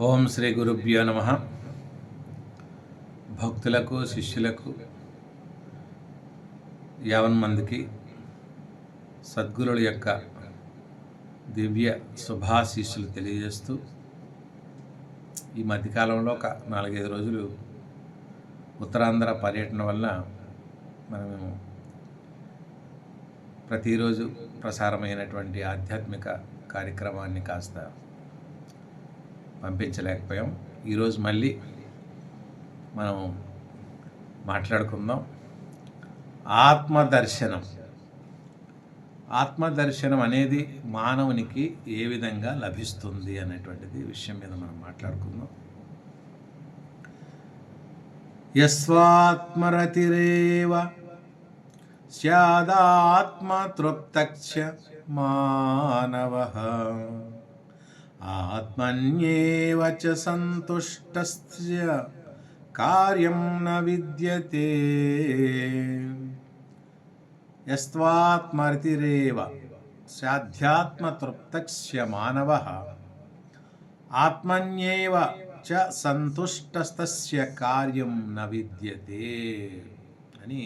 ఓం శ్రీ గురుభ్యో నమ. భక్తులకు శిష్యులకు యావన్ మందికి సద్గురుల యొక్క దివ్య శుభాశీస్సులు తెలియజేస్తూ ఈ మధ్యకాలంలో ఒక నాలుగైదు రోజులు ఉత్తరాంధ్ర పర్యటన వల్ల మనము ప్రతిరోజు ప్రసారమైనటువంటి ఆధ్యాత్మిక కార్యక్రమాన్ని కాస్త పంపించలేకపోయాం. ఈరోజు మళ్ళీ మనం మాట్లాడుకుందాం. ఆత్మదర్శనం. ఆత్మదర్శనం అనేది మానవునికి ఏ విధంగా లభిస్తుంది అనేటువంటిది విషయం మీద మనం మాట్లాడుకుందాం. యస్వాత్మరతిరేవ స్యాదాత్మతృప్తక్ష మానవ. ఆత్మన్యేవ చ సంతుష్టస్య కార్యం న విద్యతే యస్వాత్మరతిరేవ స్యాధ్యాత్మతృప్తస్య మానవ ఆత్మన్యేవ చ సంతుష్టస్తస్య కార్యం న విద్యతే అని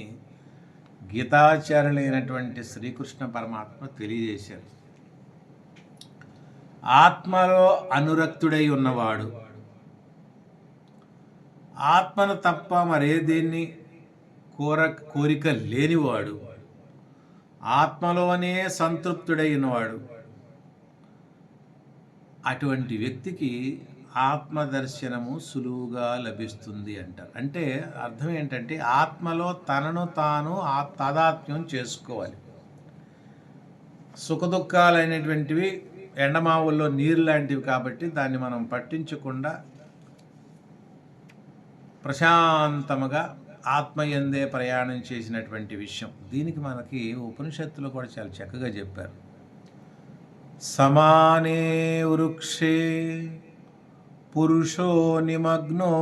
గీతాచార్యులైనటువంటి శ్రీకృష్ణ పరమాత్మ తెలియజేశారు. ఆత్మలో అనురక్తుడై ఉన్నవాడు. ఆత్మను తప్ప మరే దేన్ని కోర కోరిక లేనివాడు. ఆత్మలోనే సంతృప్తుడై ఉన్నవాడు. అటువంటి వ్యక్తికి ఆత్మదర్శనము సులువుగా లభిస్తుంది అంటారు అంటే అర్థం ఏంటంటే ఆత్మలో తనను తాను ఆ తాదాత్మ్యం చేసుకోవాలి. సుఖదుఖాలైనటువంటివి ఎండమావుల్లో నీరు లాంటివి కాబట్టి దాన్ని మనం పట్టించకుండా ప్రశాంతముగా ఆత్మయందే ప్రయాణం చేసినటువంటి విషయం. దీనికి మనకి ఉపనిషత్తులు కూడా చాలా చక్కగా చెప్పారు. సమానే వృక్షే పురుషో నిమగ్నో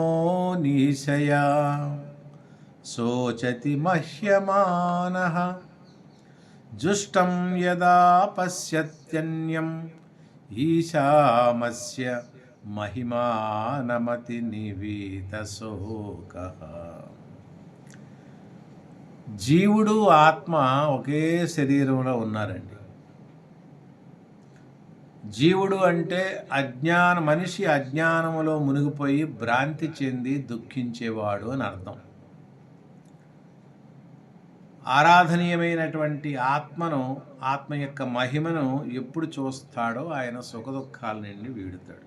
నీశయా శోచతి మహ్యమాన జుష్టం యదా పశ్యత్యన్యం ఈశామస్య మహిమానమతి నివీత శోక జీవుడు ఆత్మ ఒకే శరీరంలో ఉన్నారండి. జీవుడు అంటే అజ్ఞాన మనిషి అజ్ఞానములో మునిగిపోయి భ్రాంతి చెంది దుఃఖించేవాడు అని అర్థం. ఆరాధనీయమైనటువంటి ఆత్మను ఆత్మ యొక్క మహిమను ఎప్పుడు చూస్తాడో ఆయన సుఖదుఖాల నుండి వీడుతాడు.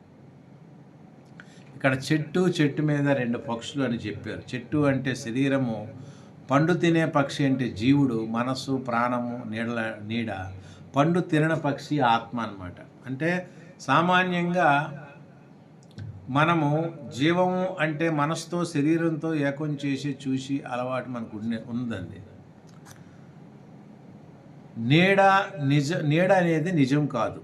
ఇక్కడ చెట్టు చెట్టు మీద రెండు పక్షులు అని చెప్పారు. చెట్టు అంటే శరీరము పండు తినే పక్షి అంటే జీవుడు మనస్సు ప్రాణము నీడల నీడ. పండు తినని పక్షి ఆత్మ అనమాట అంటే సామాన్యంగా మనము జీవము అంటే మనసుతో శరీరంతో ఏకం చేసి చూసి అలవాటు మనకు ఉండే ఉందండి. నీడ నిజ నీడ అనేది నిజం కాదు.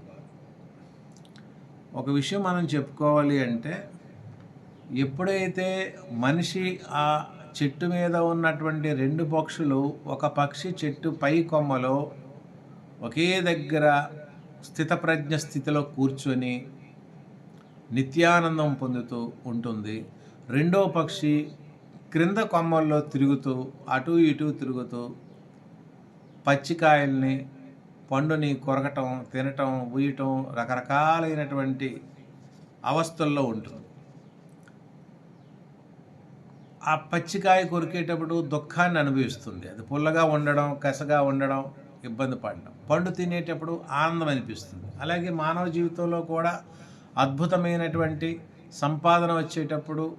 ఒక విషయం మనం చెప్పుకోవాలి అంటే ఎప్పుడైతే మనిషి ఆ చెట్టు మీద ఉన్నటువంటి రెండు పక్షులు ఒక పక్షి చెట్టు పై కొమ్మలో ఒకే దగ్గర స్థితప్రజ్ఞ స్థితిలో కూర్చొని నిత్యానందం పొందుతూ ఉంటుంది. రెండో పక్షి క్రింద కొమ్మల్లో తిరుగుతూ అటు ఇటు తిరుగుతూ పచ్చికాయల్ని పండుని కొరకటం తినటం ఊయటం రకరకాలైనటువంటి అవస్థల్లో ఉంటుంది. ఆ పచ్చికాయ కొరికేటప్పుడు దుఃఖాన్ని అనుభవిస్తుంది. అది పుల్లగా ఉండడం కసగా ఉండడం ఇబ్బంది పడడం. పండు తినేటప్పుడు ఆనందం అనిపిస్తుంది. అలాగే మానవ జీవితంలో కూడా అద్భుతమైనటువంటి సంపాదన వచ్చేటప్పుడు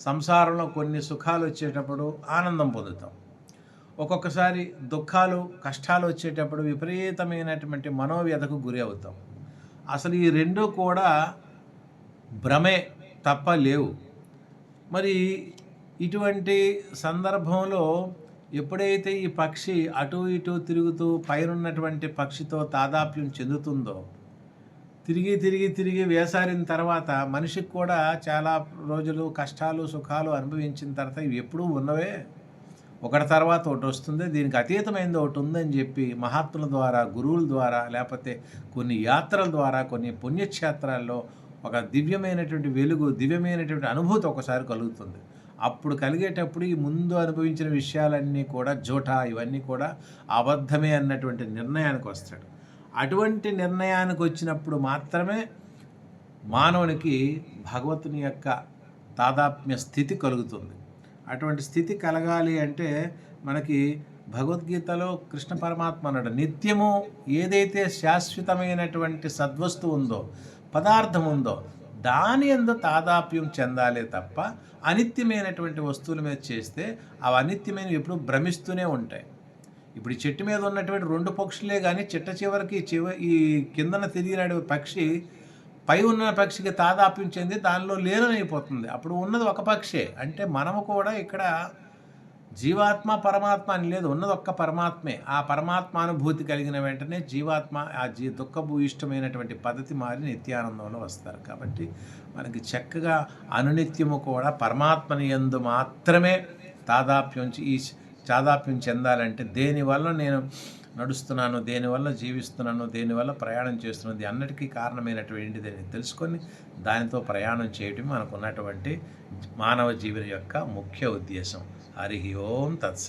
సంసారంలో కొన్ని సుఖాలు వచ్చేటప్పుడు ఆనందం పొందుతాం. ఒక్కొక్కసారి దుఃఖాలు కష్టాలు వచ్చేటప్పుడు విపరీతమైనటువంటి మనోవ్యధకు గురి అవుతాం. అసలు ఈ రెండు కూడా భ్రమే తప్ప లేవు. మరి ఇటువంటి సందర్భంలో ఎప్పుడైతే ఈ పక్షి అటు ఇటు తిరుగుతూ పైనున్నటువంటి పక్షితో తాదాప్యం చెందుతుందో తిరిగి తిరిగి తిరిగి వేసారిన తర్వాత మనిషికి కూడా చాలా రోజులు కష్టాలు సుఖాలు అనుభవించిన తర్వాత ఇవి ఎప్పుడూ ఉన్నవే. ఒకటి తర్వాత ఒకటి వస్తుంది దీనికి అతీతమైనది ఒకటి ఉందని చెప్పి మహాత్ముల ద్వారా గురువుల ద్వారా లేకపోతే కొన్ని యాత్రల ద్వారా కొన్ని పుణ్యక్షేత్రాల్లో ఒక దివ్యమైనటువంటి వెలుగు దివ్యమైనటువంటి అనుభూతి ఒకసారి కలుగుతుంది. అప్పుడు కలిగేటప్పుడు ఈ ముందు అనుభవించిన విషయాలన్నీ కూడా జోటా ఇవన్నీ కూడా అబద్ధమే అన్నటువంటి నిర్ణయానికి వస్తాడు. అటువంటి నిర్ణయానికి వచ్చినప్పుడు మాత్రమే మానవునికి భగవతుని యొక్క తాదాత్మ్య స్థితి కలుగుతుంది. అటువంటి స్థితి కలగాలి అంటే మనకి భగవద్గీతలో కృష్ణ పరమాత్మ అన్నాడు నిత్యము ఏదైతే శాశ్వతమైనటువంటి సద్వస్తు ఉందో పదార్థం ఉందో దాని ఎందు తాదాప్యం చెందాలే తప్ప అనిత్యమైనటువంటి వస్తువుల మీద చేస్తే అవి అనిత్యమైనవి ఎప్పుడు భ్రమిస్తూనే ఉంటాయి. ఇప్పుడు చెట్టు మీద ఉన్నటువంటి రెండు పక్షులే కానీ చిట్ట చివరికి చివ ఈ కిందన తిరిగిన పక్షి పై ఉన్న పక్షికి తాదాప్యం చెంది దానిలో లీనమైపోతుంది. అప్పుడు ఉన్నది ఒక పక్షే. అంటే మనము కూడా ఇక్కడ జీవాత్మ పరమాత్మ అని లేదు. ఉన్నది ఒక్క పరమాత్మే. ఆ పరమాత్మానుభూతి కలిగిన వెంటనే జీవాత్మ ఆ జీ దుఃఖభూయిష్టమైనటువంటి పద్ధతి మారి నిత్యానందంలో వస్తారు. కాబట్టి మనకి చక్కగా అనునిత్యము కూడా పరమాత్మని ఎందు మాత్రమే తాదాప్యం ఈ తాదాప్యం చెందాలంటే దేనివల్ల నేను నడుస్తున్నాను దేనివల్ల జీవిస్తున్నాను దేనివల్ల ప్రయాణం చేస్తున్నది అన్నిటికీ కారణమైనటువంటిది అని తెలుసుకొని దానితో ప్రయాణం చేయటం మనకు ఉన్నటువంటి మానవ జీవన యొక్క ముఖ్య ఉద్దేశం. హరి ఓం తత్స